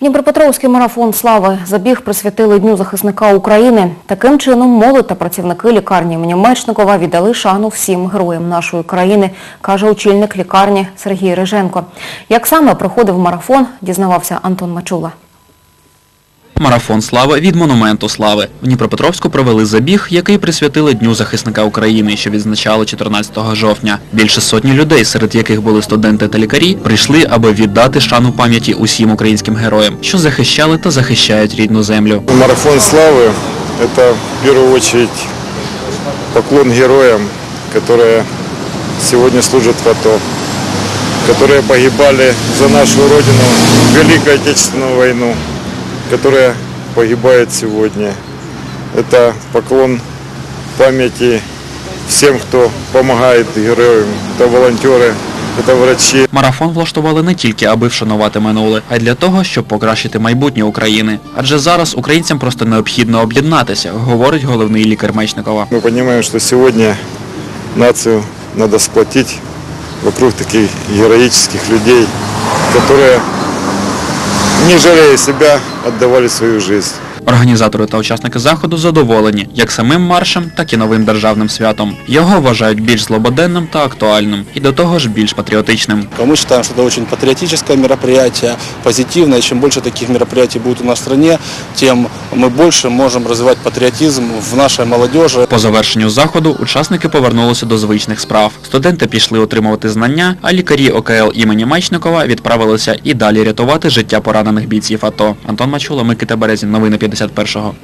Дніпропетровський марафон слави забіг присвятили Дню захисника України. Таким чином молодь та працівники лікарні імені Мечникова віддали шану всім героям нашої країни, каже очільник лікарні Сергій Риженко. Як саме проходив марафон, дізнавався Антон Мачула. Марафон слави від монументу слави. В Дніпропетровську провели забіг, який присвятили Дню захисника України, що відзначали 14 жовтня. Більше сотні людей, серед яких були студенти та лікарі, прийшли, аби віддати шану пам'яті усім українським героям, що захищали та захищають рідну землю. Марафон славы – это в первую очередь поклон героям, которые сегодня служат в АТО, которые погибали за нашу Родину в Великую Отечественную войну, которые погибают сегодня. Это поклон памяти всем, кто помогает героям. Это волонтеры, это врачи, Марафон влаштували не тільки, аби вшанувати минуле, а й для того, щоб покращити майбутнє України. Адже зараз українцям просто необхідно об'єднатися, говорить головний лікар Мечникова. Мы понимаем, что сегодня нацию надо сплотить вокруг таких героических людей, которые, не жалея себя, отдавали свою жизнь. Організатори та учасники заходу задоволені як самим маршем, так і новим державним святом. Його вважають більш злободенним та актуальним, і до того ж більш патріотичним. Мы считаем, что это очень патриотическое мероприятие, позитивное. Чем больше таких мероприятий будет у нас в стране, тем мы больше можем развивать патриотизм в нашей молодежи. По завершенню заходу учасники повернулися до звичних справ. Студенти пішли отримувати знання, а лікарі ОКЛ імені Мечникова відправилися і далі рятувати життя поранених бійців АТО. Антон Мачула, Микита Березін, новини 51-го.